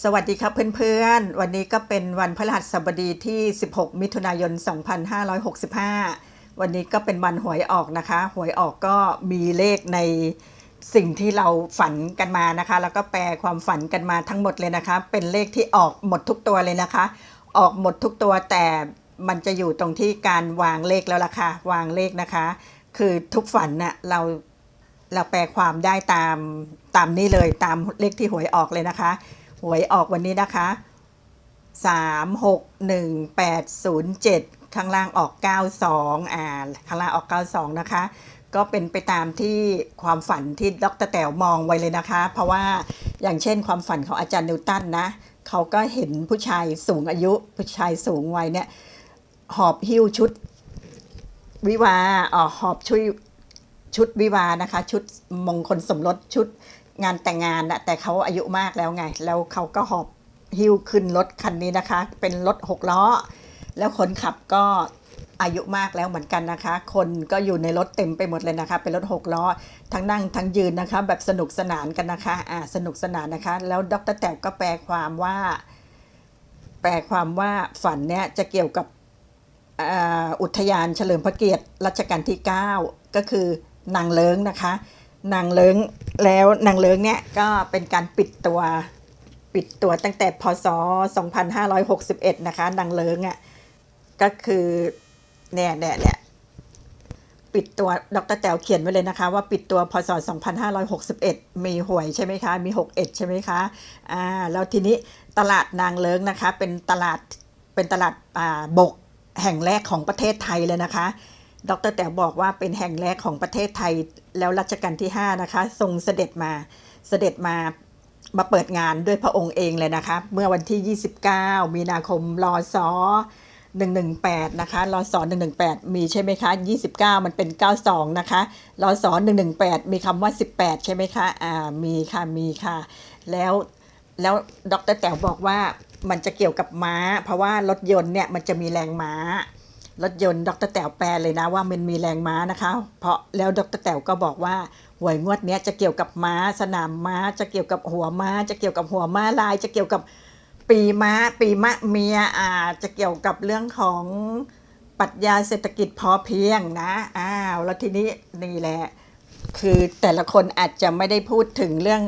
สวัสดีครับเพื่อนๆ วันนี้ก็เป็นวันพฤหัสบดีที่ 16 มิถุนายน 2565 วันนี้ก็เป็นวันหวยออกนะคะ หวยออกก็มีเลขในสิ่งที่เราฝันกันมานะคะ แล้วก็แปลความฝันกันมาทั้งหมดเลยนะคะ เป็นเลขที่ออกหมดทุกตัวเลยนะคะ ออกหมดทุกตัวแต่มันจะอยู่ตรงที่การวางเลขแล้วล่ะค่ะ วางเลขนะคะ คือทุกฝันน่ะเราเราแปลความได้ตามตามนี้เลยตามเลขที่หวยออกเลยนะคะ หวยออกวันนี้นะคะ 3 6 1 8 0 7 ข้างล่างออก 92 อ่า ข้างล่างออก 92 นะคะ ก็เป็นไปตามที่ความฝันที่ดรแต๋วมองไว้เลยนะคะ เพราะว่าอย่างเช่นความฝันของอาจารย์นิวตันนะ เขาก็เห็นผู้ชายสูงอายุ ผู้ชายสูงวัยเนี่ย หอบหิ้วชุดวิวาอ่อหอบชุดชุดวิวานะคะ ชุดมงคลสมรสชุด งานแต่งงานนะแต่เขาอายุมากแล้วไง แล้วเขาก็หอบหิ้วขึ้นรถคันนี้นะคะ เป็นรถหกล้อ แล้วคนขับก็อายุมากแล้วเหมือนกันนะคะ คนก็อยู่ในรถเต็มไปหมดเลยนะคะ เป็นรถหกล้อ ทั้งนั่งทั้งยืนนะคะ แบบสนุกสนานกันนะคะ อ่า สนุกสนานนะคะ แล้วดรแต๋วก็แปลความว่า แปลความว่าฝันเนี่ยจะเกี่ยวกับอุทยานเฉลิมพระเกียรติรัชกาลที่ 9 ก็คือนางเลิงนะคะ นางเลิงแล้วนางเลิงเนี่ยก็เป็นการปิดตัวปิดตัวตั้งแต่พศ 2561 นะคะนางเลิงอะก็คือเนี่ยเนี่ยเนี่ยปิดตัวดรแต๋วเขียนไว้เลยนะคะ ว่าปิดตัวพศ 2561 มีหวยใช่ไหมคะ มี 61 ใช่ไหมคะอ่าแล้วทีนี้ตลาดนางเลิงนะคะ เป็นตลาดเป็นตลาดอ่าบกแห่งแรกของประเทศไทยเลยนะคะ ดรแต๋วบอกว่าเป็นแห่งแรกของประเทศไทยแล้วรัชกาลที่ 5 นะคะ ทรงเสด็จมาเสด็จมามาเปิดงานด้วยพระองค์เองเลยนะคะเมื่อวันที่ 29 มีนาคมรอซอ118 นะคะรอซอ118 มีใช่ไหมคะ 29 มันเป็น 92 นะคะรอซอ118 มีคำว่า 18 ใช่ไหมคะ อ่า มีค่ะ มีค่ะ แล้ว แล้วดรแต๋วบอกว่ามันจะเกี่ยวกับม้า เพราะว่ารถยนต์เนี่ยมันจะมีแรงม้า รถยนต์ดรแต๋วแปลเลยนะว่ามันมีแรงม้านะคะ เพราะแล้วดรแต๋วก็บอกว่าหวยงวดนี้จะเกี่ยวกับม้า สนามม้า จะเกี่ยวกับหัวม้า จะเกี่ยวกับหัวม้าลาย จะเกี่ยวกับปีม้า ปีมะเมียอ่าจะเกี่ยวกับเรื่องของปรัชญาเศรษฐกิจพอเพียงนะอ้าวแล้วทีนี้นี่แหละคือแต่ละคนอาจจะไม่ได้พูดถึงเรื่อง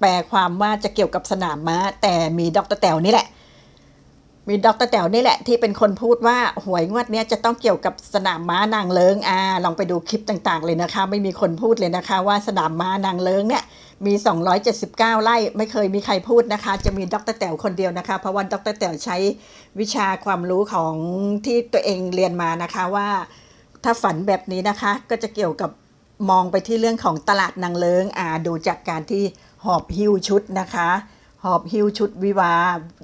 แปลความว่าจะเกี่ยวกับสนามม้า แต่มีดรแต๋วนี่แหละ มีดรแต๋วนี่แหละที่เป็นคนพูดว่าหวยงวดนี้จะต้องเกี่ยวกับสนามม้านางเลิงอ่าลองไปดูคลิปต่างๆเลยนะคะ ไม่มีคนพูดเลยนะคะ ว่าสนามม้านางเลิงเนี่ยมี 279 ไร่ไม่เคยมีใครพูดนะคะ จะมีดรแต๋วคนเดียวนะคะ เพราะว่าดรแต๋วใช้วิชาความรู้ของที่ตัวเองเรียนมานะคะว่า ถ้าฝันแบบนี้นะคะก็จะเกี่ยวกับมองไปที่เรื่องของตลาดนางเลิงอ่าดูจากการที่หอบหิ้วชุดนะคะ หอบหิ้วชุดวิวา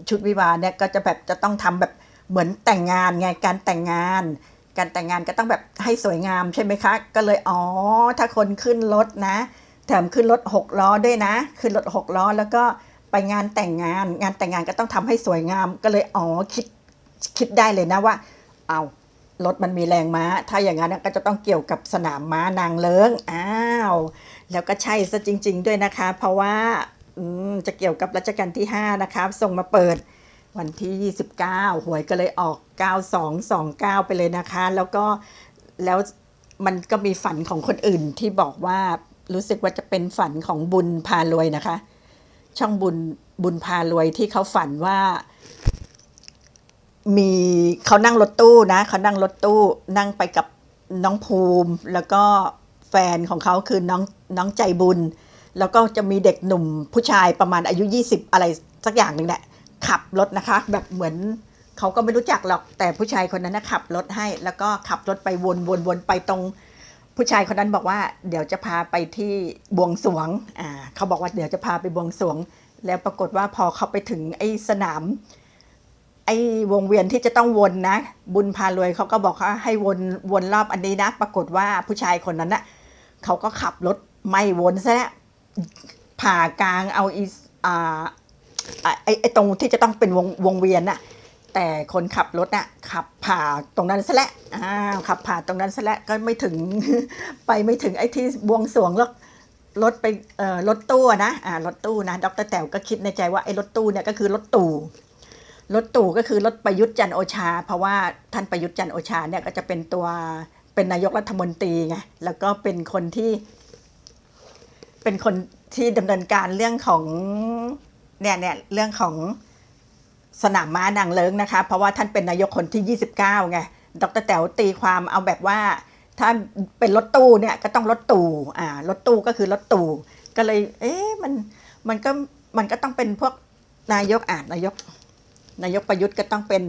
ชุดวิวาเนี่ยก็จะแบบจะต้องทำแบบเหมือนแต่งงานไงการแต่งงาน การแต่งงานก็ต้องแบบให้สวยงามใช่ไหมคะ ก็เลยอ๋อถ้าคนขึ้นรถนะ แถมขึ้นรถหกล้อด้วยนะ ขึ้นรถหกล้อแล้วก็ไปงานแต่งงาน งานแต่งงานก็ต้องทำให้สวยงาม ก็เลยอ๋อคิดคิดได้เลยนะว่า เอารถมันมีแรงม้า ถ้าอย่างนั้นก็จะต้องเกี่ยวกับสนามม้านางเลิงอ้าวแล้วก็ใช่ซะจริง ๆ ด้วยนะคะ เพราะว่า จะเกี่ยวกับรัชกาลที่ 5 นะคะส่งมาเปิดวันที่ 29 หวยก็เลยออก 9229 ไปเลยนะคะ แล้วก็แล้วมันก็มีฝันของคนอื่นที่บอกว่ารู้สึกว่าจะเป็นฝันของบุญพารวยนะคะ ช่องบุญบุญพารวยที่เขาฝันว่ามีเขานั่งรถตู้นะเขานั่งรถตู้นั่งไปกับน้องภูมิ แล้วก็แฟนของเขาคือน้องน้องใจบุญ แล้วก็จะมีเด็กหนุ่มผู้ชายประมาณอายุ 20 อะไรสักอย่างหนึ่งแหละขับรถนะคะ แบบเหมือนเขาก็ไม่รู้จักหรอกแต่ผู้ชายคนนั้นนะขับรถให้ แล้วก็ขับรถไปวนวนวนไปตรง ผู้ชายคนนั้นบอกว่า เดี๋ยวจะพาไปที่บวงสรวงอ่าเขาบอกว่าเดี๋ยวจะพาไปบวงสรวง แล้วปรากฏว่าพอเขาไปถึงไอ้สนาม ไอ้วงเวียนที่จะต้องวนนะ บุญพารวยเขาก็บอกว่าให้วนวนรอบอันนี้นะ ปรากฏว่าผู้ชายคนนั้นน่ะเขาก็ขับรถไม่วนซะแล้ว ผ่ากลางเอาอีอ่าไอ้ไอตรงที่จะต้องเป็นวงวงเวียนน่ะแต่คนขับรถน่ะขับผ่าตรงนั้นซะแล้วอ้าวขับผ่าตรงนั้นซะแล้วก็ไม่ถึงไปไม่ถึงไอ้ที่บวงสวงแล้วรถไปเอ่อรถตู้นะอ่ารถตู้นะดรแต๋วก็คิดในใจว่าไอ้รถตู้เนี่ยก็คือรถตู่รถตู่ก็คือรถประยุทธ์จันโอชา เพราะว่าท่านประยุทธ์จันโอชาเนี่ยก็จะเป็นตัวเป็นนายกรัฐมนตรีไงแล้วก็เป็นคนที่ เป็นคนที่ดำเนินการเรื่องของเนี่ยเนี่ยเรื่องของสนามม้านางเลิงนะคะ เพราะว่าท่านเป็นนายกคนที่ 29ไงดรแต๋วตีความเอาแบบว่า ถ้าเป็นรถตู้เนี่ยก็ต้องรถตู่อ่ารถตู้ก็คือรถตู่ก็เลย เอ๊ะมันมันก็มันก็ต้องเป็นพวกนายกอ่านายก นายกประยุทธ์ก็ต้องเป็น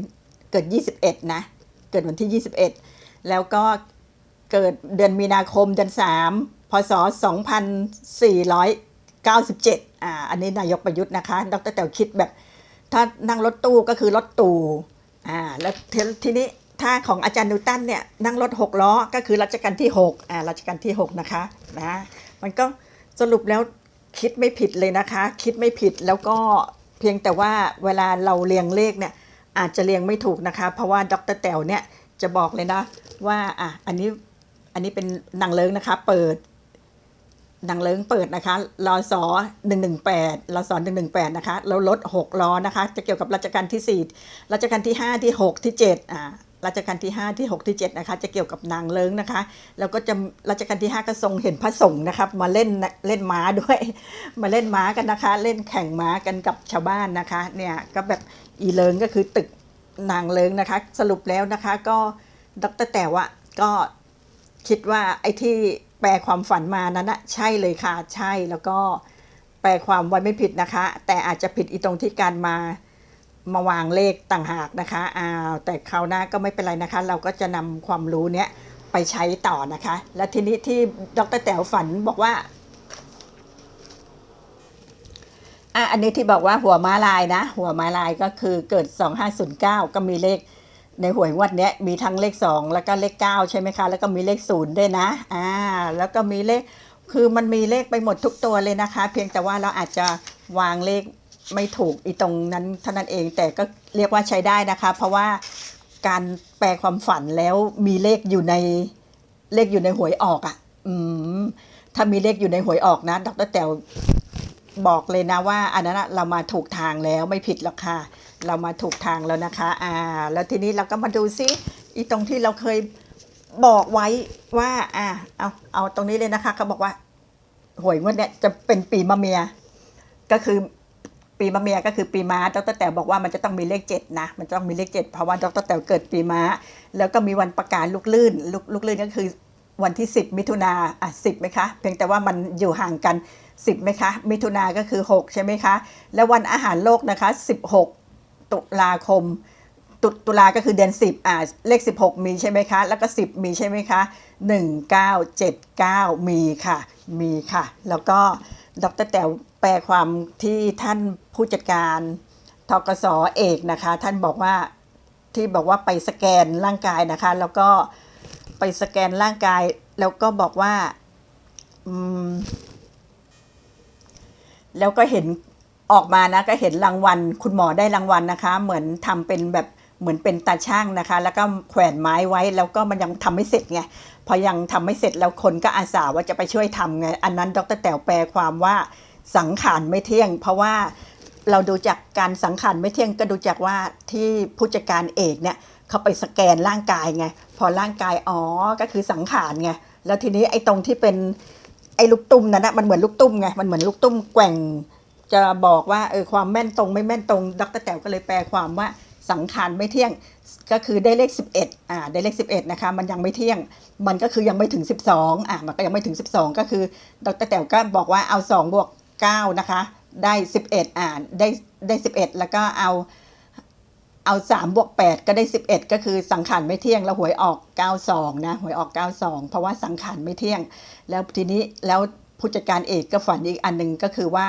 เกิด 21 นะ เกิดวันที่ 21 แล้วก็เกิดเดือนมีนาคมเดือน3 พศ 2497 อ่า อันนี้นายกประยุทธ์นะคะ ดรแต๋วคิดแบบ ถ้านั่งรถตู้ก็คือรถตู่อ่า แล้วทีทีนี้ถ้าของอาจารย์นิวตันเนี่ยนั่งรถหกล้อ ก็คือรัชกาลที่6อ่ารัชกาลที่ 6 นะคะ นะ มันก็สรุปแล้วคิดไม่ผิดเลยนะคะ คิดไม่ผิดแล้วก็เพียงแต่ว่าเวลาเราเรียงเลขเนี่ยอาจจะเรียงไม่ถูกนะคะ เพราะว่าดรแต๋วเนี่ยจะบอกเลยนะว่าอะอันนี้อันนี้เป็นหนังเลิงนะคะ เปิด นังเลิงเปิดนะคะรอสอ118รอสอ118 นะคะ แล้วรถ6ล้อนะคะ จะเกี่ยวกับรัชกาลที่ 4 รัชกาลที่ 5 ที่ 6 ที่ 7 อ่า รัชกาลที่ 5 ที่ 6 ที่ 7 นะคะ จะเกี่ยวกับนางเลิงนะคะ แล้วก็จะ รัชกาลที่ 5 ก็ทรงเห็นพระสงฆ์นะครับ มาเล่น เล่นม้าด้วย มาเล่นม้ากันนะคะ เล่นแข่งม้ากันกับชาวบ้านนะคะ เนี่ย ก็แบบอีเลิงก็คือตึกนางเลิงนะคะ สรุปแล้วนะคะ ก็ดรแต่ว่าก็คิดว่าไอ้ที่ แปลความฝันมานั้นนะใช่เลยค่ะใช่แล้วก็แปลความไว้ไม่ผิดนะคะ แต่อาจจะผิดอีตรงที่การมามาวางเลขต่างหากนะคะอ้าวแต่คราวหน้าก็ไม่เป็นไรนะคะ เราก็จะนำความรู้เนี้ยไปใช้ต่อนะคะ และทีนี้ที่ดรแต๋วฝันบอกว่าอะอันนี้ที่บอกว่าหัวม้าลายนะ หัวม้าลายก็คือเกิด 2509 ก็มีเลข ในหวยงวดนี้มีทั้งเลข 2 แล้วก็เลข 9 ใช่ไหมคะ แล้วก็มีเลข 0 ด้วยนะอ่าแล้วก็มีเลขคือมันมีเลขไปหมดทุกตัวเลยนะคะ เพียงแต่ว่าเราอาจจะวางเลขไม่ถูกอีตรงนั้นเท่านั้นเองแต่ก็เรียกว่าใช้ได้นะคะ เพราะว่าการแปลความฝันแล้วมีเลขอยู่ในเลขอยู่ในหวยออกอะ่ะ อืมถ้ามีเลขอยู่ในหวยออกนะดรแต๋วบอกเลยนะว่า อันนั้นเรามาถูกทางแล้วไม่ผิดหรอกค่ะ เรามาถูกทางแล้วนะคะ อ่า แล้วทีนี้เราก็มาดูซิอีตรงที่เราเคยบอกไว้ว่า อ่า เอาเอาตรงนี้เลยนะคะเขาบอกว่าหวยงวดเนี้ยจะเป็นปีมะเมีย ก็คือปีมะเมียก็คือปีม้าดรแต๋วบอกว่ามันจะต้องมีเลขเจ็ดนะมันจะต้องมีเลขเจ็ดเพราะว่าดรแต๋วเกิดปีม้า แล้วก็มีวันประกาศลูกลื่นลูกลูกลื่นก็คือวันที่ 10 มิถุนาอะสิบไหมคะ เพียงแต่ว่ามันอยู่ห่างกัน 10ไหมคะ มิถุนาก็คือ 6 ใช่ไหมคะ แล้ววันอาหารโลกนะคะ 16 ตุลาคม ตุตุลาก็คือเดือน 10อ่าเลข 16 มีใช่ไหมคะ แล้วก็ 10 มีใช่ไหมคะ 1979 มีค่ะ มีค่ะ แล้วก็ดรแต๋วแปลความที่ท่านผู้จัดการทกสเอกนะคะ ท่านบอกว่าที่บอกว่าไปสแกนร่างกายนะคะ แล้วก็ไปสแกนร่างกาย แล้วก็บอกว่าอืมแล้วก็เห็น ออกมานะก็เห็นรางวัล คุณหมอได้รางวัลนะคะ เหมือนทำเป็นแบบเหมือนเป็นตาช่างนะคะ แล้วก็แขวนไม้ไว้แล้วก็มันยังทำไม่เสร็จไงพอยังทำไม่เสร็จแล้วคนก็อาสาว่าจะไปช่วยทำไงอันนั้นดรแต๋วแปลความว่าสังขารไม่เที่ยง เพราะว่าเราดูจากการสังขารไม่เที่ยงก็ดูจากว่าที่ผู้จัดการเอกเนี่ยเขาไปสแกนร่างกายไงพอร่างกายอ๋อก็คือสังขารไงแล้วทีนี้ไอ้ตรงที่เป็นไอ้ลูกตุ้มนั่นนะมันเหมือนลูกตุ้มไงมันเหมือนลูกตุ้มแกว่ง จะบอกว่าเออความแม่นตรงไม่แม่นตรง ดรแต๋วก็เลยแปลความว่าสังขารไม่เที่ยงก็คือได้เลข 11อ่าได้เลข 11นะคะมันยังไม่เที่ยง มันก็คือยังไม่ถึง 12อ่ามันก็ยังไม่ถึง 12 ก็คือ ดรแต๋วก็บอกว่าเอา2บวก9นะคะได้ 11อ่าได้ได้ 11 แล้วก็เอาเอา3บวก8ก็ได้ 11 ก็คือสังขารไม่เที่ยงแล้วหวยออก 92นะหวยออก 92 เพราะว่าสังขารไม่เที่ยง แล้วทีนี้แล้วผู้จัดการเอกก็ฝันอีกอันหนึ่งก็คือว่า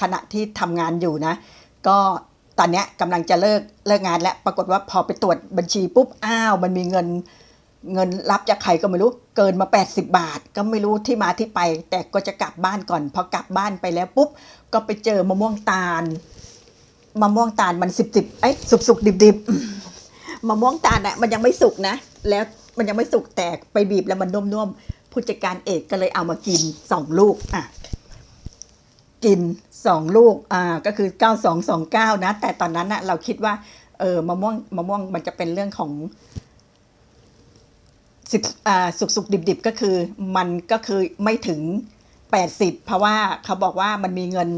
ขณะที่ทำงานอยู่นะ ก็ตอนเนี้ยกำลังจะเลิกเลิกงานแล้วปรากฏว่าพอไปตรวจบัญชีปุ๊บอ้าวมันมีเงินเงินรับจากใครก็ไม่รู้เกินมา 80 บาท ก็ไม่รู้ที่มาที่ไป แต่ก็จะกลับบ้านก่อน พอกลับบ้านไปแล้วปุ๊บ ก็ไปเจอมะม่วงตาลมะม่วงตาลมันสิบสิบไอ้สุกสุกดิบดิบๆมะม่วงตาลอะมันยังไม่สุกนะ แล้วมันยังไม่สุกแต่ไปบีบแล้วมันนุ่มๆผู้จัดการเอกก็เลยเอามากินสองลูกอะกิน สองลูกอ่าก็คือ 9229 นะ แต่ตอนนั้นนะเราคิดว่าเออมะม่วงมะม่วงมันจะเป็นเรื่องของสิบอ่าสุกสุกดิบดิบก็คือ มันก็คือไม่ถึง 80 เพราะว่าเขาบอกว่ามันมีเงิน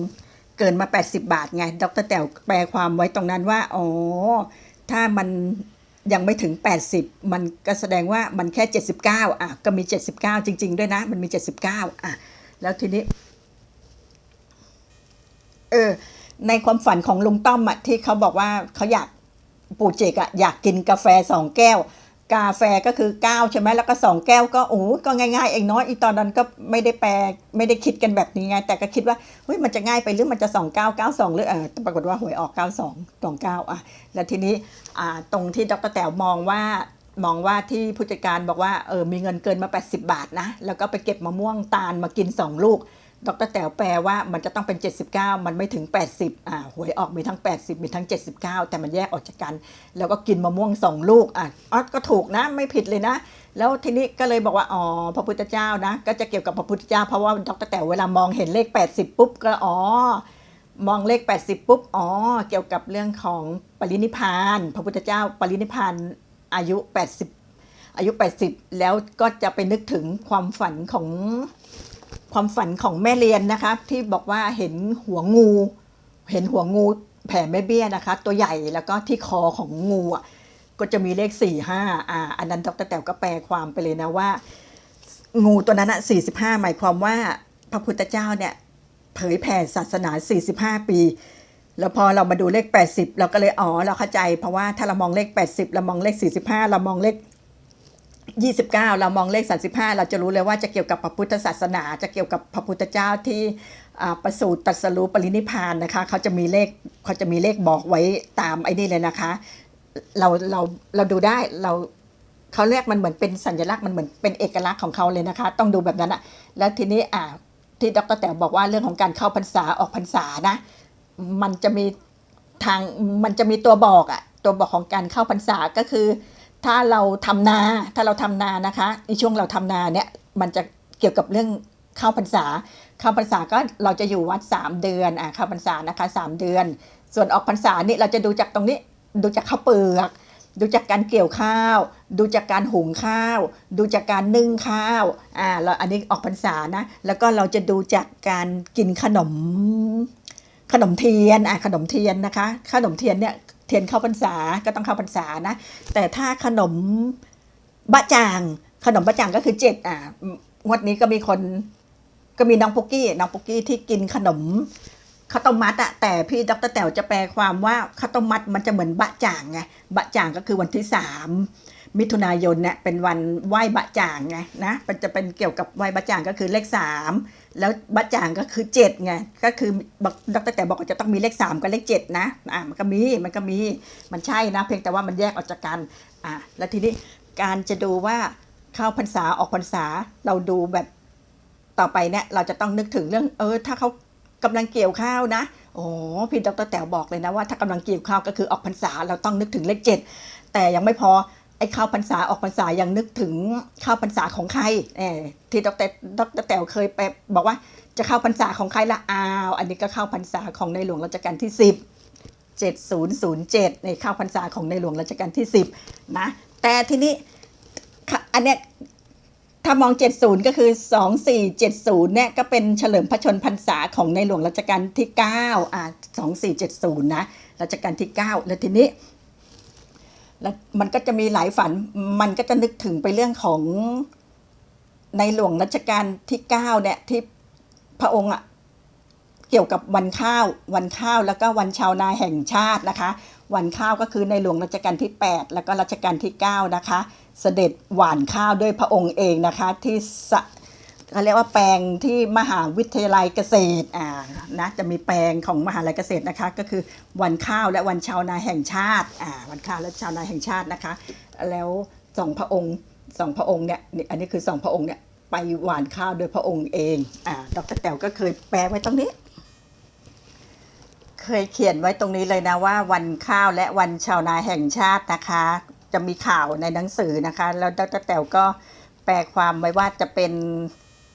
เกินมา 80 บาทไงดรแต๋วแปลความไว้ตรงนั้นว่าอ๋อถ้ามันยังไม่ถึง 80 มันก็แสดงว่ามันแค่ 79 อะ ก็มี 79 จริง ๆ ด้วยนะ มันมี 79 อะ แล้วทีนี้ เออ ในความฝันของลุงต้อมอะที่เขาบอกว่าเขาอยากปู่เจกอะอยากกินกาแฟสองแก้ว กาแฟก็คือเก้าใช่ไหมแล้วก็สองแก้วก็โอ้ก็ง่ายๆเองเนาะอีตอนนั้นก็ไม่ได้แปลไม่ได้คิดกันแบบนี้ไง แต่ก็คิดว่าเฮ้ยมันจะง่ายไปหรือมันจะสองเก้าเก้าสองหรือเออปรากฏว่าหวยออกเก้าสองสองเก้าอะแล้วทีนี้อ่าตรงที่ดรแต๋วมองว่ามองว่าที่ผู้จัดการบอกว่าเออมีเงินเกินมา 80 บาทนะ แล้วก็ไปเก็บมะม่วงตาลมากิน 2 ลูก ดรแต๋วแปลว่ามันจะต้องเป็น 79 มันไม่ถึง 80อ่าหวยออกมีทั้ง 80 มีทั้ง 79 แต่มันแยกออกจากกัน แล้วก็กินมะม่วง2ลูกอะอ๋อก็ถูกนะไม่ผิดเลยนะ แล้วทีนี้ก็เลยบอกว่าอ๋อพระพุทธเจ้านะ ก็จะเกี่ยวกับพระพุทธเจ้าเพราะว่าดรแต๋วเวลามองเห็นเลข 80 ปุ๊บก็อ๋อมองเลข 80 ปุ๊บอ๋อเกี่ยวกับเรื่องของปรินิพาน พระพุทธเจ้าปรินิพพานอายุ 80 อายุ 80 แล้วก็จะไปนึกถึงความฝันของ ความฝันของแม่เรียนนะคะ ที่บอกว่าเห็นหัวงู เห็นหัวงูแผ่แม่เบี้ยนะคะ ตัวใหญ่แล้วก็ที่คอของงูอะก็จะมีเลข4 5อ่าอันนั้นดรแต๋วก็แปลความไปเลยนะว่า งูตัวนั้นอะ45 หมายความว่าพระพุทธเจ้าเนี่ยเผยแผ่ศาสนา 45 ปี แล้วพอเรามาดูเลข 80 เราก็เลยอ๋อเราเข้าใจ เพราะว่าถ้าเรามองเลข 80 เรามองเลข 45 เรามองเลข 29 เรามองเลข 35 เราจะรู้เลยว่าจะเกี่ยวกับพระพุทธศาสนา จะเกี่ยวกับพระพุทธเจ้าที่ประสูติตรัสรู้ปรินิพพานนะคะเขาจะมีเลขเขาจะมีเลขบอกไว้ตามไอ้นี่เลยนะคะเราเราเราดูได้เราเขาเรียกมันเหมือนเป็นสัญลักษณ์มันเหมือนเป็นเอกลักษณ์ของเขาเลยนะคะ ต้องดูแบบนั้นอะแล้วทีนี้อ่าที่ดรแต๋วบอกว่าเรื่องของการเข้าพรรษาออกพรรษานะ มันจะมีทางมันจะมีตัวบอกอะตัวบอกของการเข้าพรรษาก็คือ ถ้าเราทำนา ถ้าเราทำนานะคะ ในช่วงเราทำนาเนี่ย มันจะเกี่ยวกับเรื่องข้าวพรรษา ข้าวพรรษาก็เราจะอยู่วัด 3 เดือน อะข้าวพรรษานะคะ 3 เดือน ส่วนออกพรรษานี่เราจะดูจากตรงนี้ ดูจากข้าวเปลือก ดูจากการเกี่ยวข้าว ดูจากการหุงข้าว ดูจากการนึ่งข้าว อ่า เราอันนี้ออกพรรษานะ แล้วก็เราจะดูจากการกินขนม ขนมเทียน อะขนมเทียนนะคะ ขนมเทียนเนี่ย เทียนเข้าพรรษาก็ต้องเข้าพรรษานะ แต่ถ้าขนมบะจ่าง ขนมบะจ่างก็คือเจ็ดอะงวดนี้ก็มีคนก็มีน้องปุกกี้น้องปุกกี้ที่กินขนมข้าวต้มมัดอะแต่พี่ดรแต๋วจะแปลความว่าข้าวต้มมัดมันจะเหมือนบะจ่างไงบะจ่างก็คือวันที่สามมิถุนายนเนี่ยเป็นวันไหว้บะจ่างไงนะมันจะเป็นเกี่ยวกับไหว้บะจ่างก็คือเลขสาม แล้วบะจ่างก็คือเจ็ดไงก็คือบอกดรแต่บอกว่าจะต้องมีเลขสามกับเลขเจ็ดนะอะมันก็มีมันก็มีมันใช่นะ เพียงแต่ว่ามันแยกออกจากกันอะแล้วทีนี้การจะดูว่าเข้าพรรษาออกพรรษาเราดูแบบต่อไปเนี่ยเราจะต้องนึกถึงเรื่อง เออ ถ้าเขากำลังเกี่ยวข้าวนะโอ้พี่ดรแต๋วบอกเลยนะว่าถ้ากำลังเกี่ยวข้าวก็คือออกพรรษาเราต้องนึกถึงเลขเจ็ดแต่ยังไม่พอ ไอ้ข้าวพรรษาออกพรรษายังนึกถึงข้าวพรรษาของใครเออที่ดรดรแต๋วเคยไปบอกว่าจะเข้าพรรษาของใครละอ้าว อันนี้ก็เข้าพรรษาของในหลวงรัชกาลที่ 10 7007ในเข้าพรรษาของในหลวงรัชกาลที่ 10นะแต่ทีนี้อันเนี้ยถ้ามอง 70 ก็คือ 2470เนี่ยก็เป็นเฉลิมพระชนพรรษาของในหลวงรัชกาลที่ 9 อ่า2470 นะรัชกาลที่ 9 แล้วทีนี้ แล้วมันก็จะมีหลายฝัน มันก็จะนึกถึงไปเรื่องของในหลวงรัชกาลที่เก้าเนี่ยที่พระองค์อะเกี่ยวกับวันข้าววันข้าวแล้วก็วันชาวนาแห่งชาตินะคะ วันข้าวก็คือในหลวงรัชกาลที่ 8 แล้วก็รัชกาลที่ 9 นะคะ เสด็จหว่านข้าวด้วยพระองค์เองนะคะที่ส เขาเรียกว่าแปลงที่มหาวิทยาลัยเกษตรอ่านะจะมีแปลงของมหาลัยเกษตรนะคะ ก็คือวันข้าวและวันชาวนาแห่งชาติอ่าวันข้าวและชาวนาแห่งชาตินะคะ แล้วสองพระองค์สองพระองค์เนี่ยอันนี้คือสองพระองค์เนี่ยไปหวานข้าวโดยพระองค์เองอ่าดรแต๋วก็เคยแปลไว้ตรงนี้ เคยเขียนไว้ตรงนี้เลยนะว่าวันข้าวและวันชาวนาแห่งชาตินะคะ จะมีข่าวในหนังสือนะคะ แล้วดรแต๋วก็แปลความไว้ว่าจะเป็น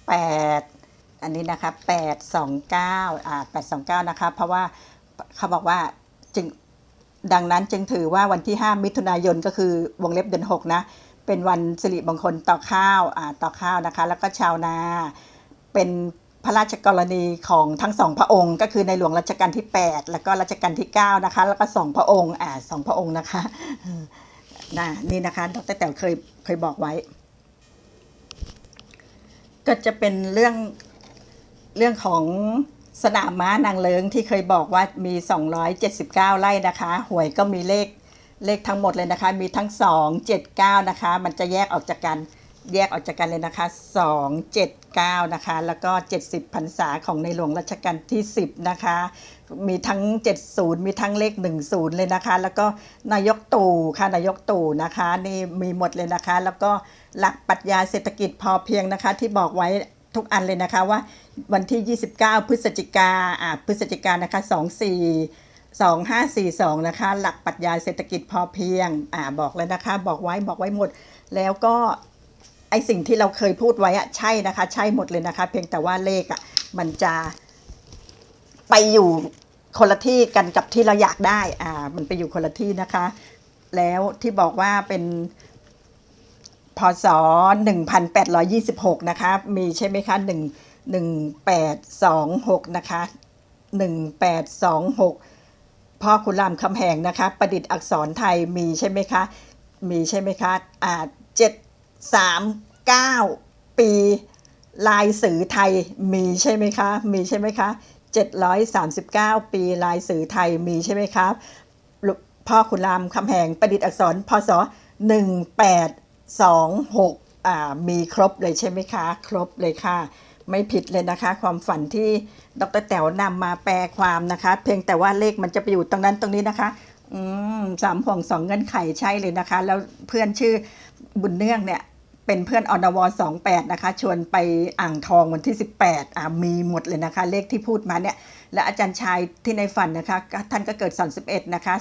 แปดอันนี้นะคะ829อ่า829 นะคะเพราะว่าเขาบอกว่าจึงดังนั้นจึงถือว่าวันที่ 5 มิถุนายนก็คือวงเล็บเดือน6นะเป็นวันสิริมงคลต่อข้าวอ่าต่อข้าวนะคะ แล้วก็ชาวนาเป็นพระราชกรณีของทั้งสองพระองค์ ก็คือในหลวงรัชกาลที่ 8 แล้วก็รัชกาลที่ 9 นะคะ แล้วก็สองพระองค์อ่าสองพระองค์นะคะนะนี่นะคะดรแต๋วเคยเคยบอกไว้ ก็จะเป็นเรื่องเรื่องของสนามม้านางเลิงที่เคยบอกว่ามี 279 ไร่นะคะ หวยก็มีเลขเลขทั้งหมดเลยนะคะ มีทั้ง 2 7 9 นะคะ มันจะแยกออกจากกัน แยกออกจากกันเลยนะคะ 2 7 9 นะคะ แล้วก็ 70พรรษาของในหลวงรัชกาลที่ 10 นะคะ มีทั้ง 70 มีทั้งเลข 10 เลยนะคะ แล้วก็นายกตู่ค่ะนายกตู่นะคะ นี่มีหมดเลยนะคะ แล้วก็หลักปรัชญาเศรษฐกิจพอเพียงนะคะ ที่บอกไว้ทุกอันเลยนะคะว่าวันที่ 29 พฤศจิกาอ่าพฤศจิกานะคะ 24 2542 นะคะ หลักปรัชญาเศรษฐกิจพอเพียงอ่าบอกเลยนะคะ บอกไว้บอกไว้หมด แล้วก็ ไอสิ่งที่เราเคยพูดไว้อะใช่นะคะ ใช่หมดเลยนะคะ เพียงแต่ว่าเลขอะมันจะไปอยู่คนละที่กันกับที่เราอยากได้อ่ามันไปอยู่คนละที่นะคะ แล้วที่บอกว่าเป็นพศ1826 นะคะ มีใช่ไหมคะ1 1826 นะคะ 1826 พ่อคุณรามคำแหงนะคะ ประดิษฐ์อักษรไทยมีใช่ไหมคะ มีใช่ไหมคะ อ่า 39 ปี ลายสื่อไทยมีใช่ไหมคะ มีใช่ไหมคะ 739 ปีลายสื่อไทยมีใช่ไหมครับพ่อขุนรามคำแหงประดิษฐ์อักษรพศ 1826อ่ามีครบเลยใช่ไหมคะ ครบเลยค่ะ ไม่ผิดเลยนะคะ ความฝันที่ดรแต๋วนำมาแปลความนะคะ เพียงแต่ว่าเลขมันจะไปอยู่ตรงนั้นตรงนี้นะคะอืมสามห่วงสองเงื่อนไขใช่เลยนะคะ แล้วเพื่อนชื่อบุญเนื่องเนี่ย เป็นเพื่อนอนว28นะคะ ชวนไปอ่างทองวันที่ 18อ่ามีหมดเลยนะคะ เลขที่พูดมาเนี่ย และอาจารย์ชายที่ในฝันนะคะ ท่านก็เกิด 31 นะคะ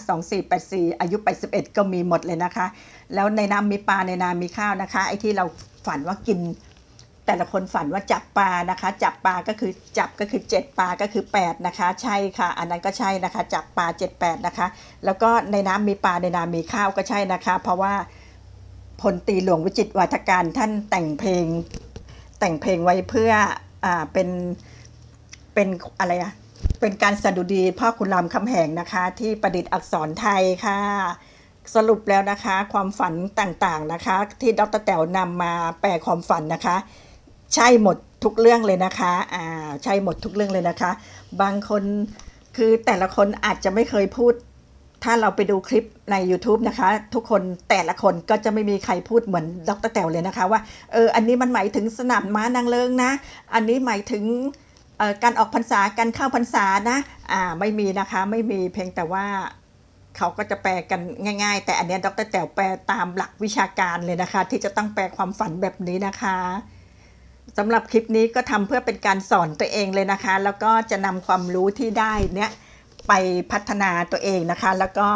2484 อายุ 81 ก็มีหมดเลยนะคะ แล้วในน้ำมีปลาในนามีข้าวนะคะ ไอ้ที่เราฝันว่ากิน แต่ละคนฝันว่าจับปลานะคะ จับปลาก็คือจับก็คือ 7 ปลาก็คือ 8 นะคะ ใช่ค่ะ อันนั้นก็ใช่นะคะ จับปลา 78 นะคะ แล้วก็ในน้ำมีปลาในนามีข้าวก็ใช่นะคะ เพราะว่า พลตีหลวงวิจิตวาทการท่านแต่งเพลง แต่งเพลงไว้เพื่ออ่าเป็นเป็นอะไรอะเป็นการสดุดีพ่อคุณรามคำแหงนะคะ ที่ประดิษฐ์อักษรไทยค่ะ สรุปแล้วนะคะ ความฝันต่างๆนะคะ ที่ดรแต๋วนำมาแปลความฝันนะคะ ใช่หมดทุกเรื่องเลยนะคะอ่าใช่หมดทุกเรื่องเลยนะคะ บางคนคือแต่ละคนอาจจะไม่เคยพูด ถ้าเราไปดูคลิปใน YouTube นะคะ ทุกคนแต่ละคนก็จะไม่มีใครพูดเหมือนดรแต๋วเลยนะคะว่าเอออันนี้มันหมายถึงสนามม้านางเลิงนะ อันนี้หมายถึงการออกพรรษาการเข้าพรรษานะอ่าไม่มีนะคะไม่มีเพียงแต่ว่าเขาก็จะแปลกันง่าย ๆ แต่อันนี้ดรแต๋วแปลตามหลักวิชาการเลยนะคะ ที่จะต้องแปลความฝันแบบนี้นะคะสำหรับคลิปนี้ก็ทำเพื่อเป็นการสอนตัวเองเลยนะคะ แล้วก็จะนำความรู้ที่ได้เนี้ย ไปพัฒนาตัวเองนะคะ แล้วก็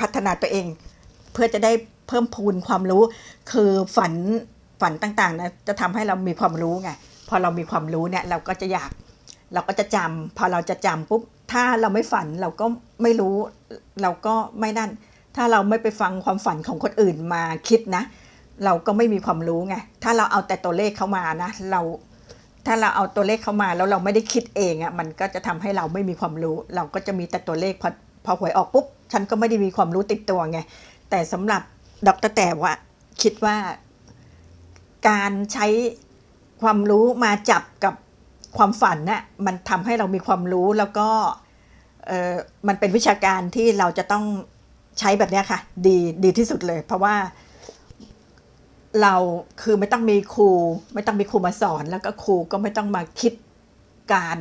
พัฒนาตัวเอง เพื่อจะได้เพิ่มพูนความรู้ คือฝันฝันต่างๆนะจะทำให้เรามีความรู้ไงพอเรามีความรู้เนี่ย เราก็จะอยาก เราก็จะจำพอเราจะจำปุ๊บถ้าเราไม่ฝันเราก็ไม่รู้ เราก็ไม่นั่น ถ้าเราไม่ไปฟังความฝันของคนอื่นมาคิดนะ เราก็ไม่มีความรู้ไงถ้าเราเอาแต่ตัวเลขเข้ามานะ เรา ถ้าเราเอาตัวเลขเข้ามาแล้วเราไม่ได้คิดเองอะ่ะมันก็จะทำให้เราไม่มีความรู้ เราก็จะมีแต่ตัวเลขพอพอหวยออกปุ๊บฉันก็ไม่ได้มีความรู้ติดตัวไงแต่สำหรับดรแต่ว่าคิดว่าการใช้ความรู้มาจับกับความฝันน่ะมันทำให้เรามีความรู้แล้วก็เออมันเป็นวิชาการที่เราจะต้องใช้แบบนี้ค่ะ ดีดีที่สุดเลย เพราะว่า เราคือไม่ต้องมีครู ไม่ต้องมีครูมาสอน แล้วก็ครูก็ไม่ต้องมาคิดการ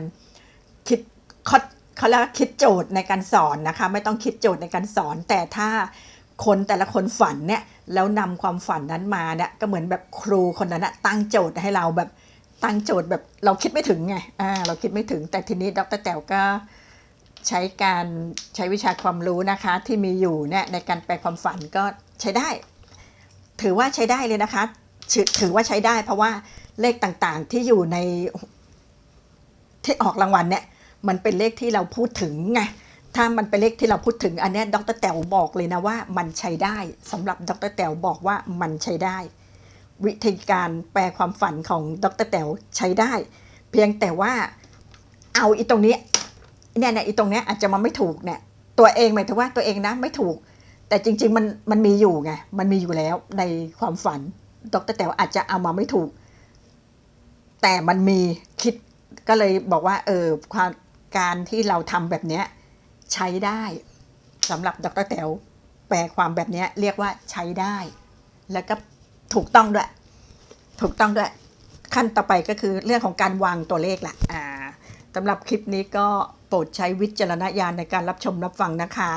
คิดเขาเขาเรียกคิดโจทย์ในการสอนนะคะ ไม่ต้องคิดโจทย์ในการสอน แต่ถ้าคนแต่ละคนฝันเนี่ยแล้วนำความฝันนั้นมาเนี่ยก็เหมือนแบบครูคนนั้นตั้งโจทย์ให้เราแบบตั้งโจทย์แบบเราคิดไม่ถึงไงอ่าเราคิดไม่ถึง แต่ทีนี้ดรแต๋วก็ใช้การใช้วิชาความรู้นะคะที่มีอยู่เนี่ยในการแปลความฝันก็ใช้ได้ ถือว่าใช้ได้เลยนะคะ ถือว่าใช้ได้เพราะว่าเลขต่างๆที่อยู่ในที่ออกรางวัลเนี่ยมันเป็นเลขที่เราพูดถึงไงถ้ามันเป็นเลขที่เราพูดถึงอันนี้ดรแต๋วบอกเลยนะว่ามันใช้ได้สำหรับดรแต๋วบอกว่ามันใช้ได้ วิธีการแปลความฝันของดรแต๋วใช้ได้ เพียงแต่ว่าเอาอีตรงนี้เนี่ยเนี่ยอีตรงเนี้ยอาจจะมาไม่ถูกเนี่ยตัวเองหมายถึงว่าตัวเองนะไม่ถูก แต่จริง ๆ มันมันมีอยู่ไง มันมีอยู่แล้วในความฝัน ดรแต๋วอาจจะเอามาไม่ถูก แต่มันมีคิดก็เลยบอกว่า เออความการที่เราทำแบบเนี้ยใช้ได้สำหรับดรแต๋วแปลความแบบเนี้ยเรียกว่าใช้ได้ แล้วก็ถูกต้องด้วย ถูกต้องด้วย ขั้นต่อไปก็คือเรื่องของการวางตัวเลขแหละอ่าสำหรับคลิปนี้ก็โปรดใช้วิจารณญาณในการรับชมรับฟังนะคะ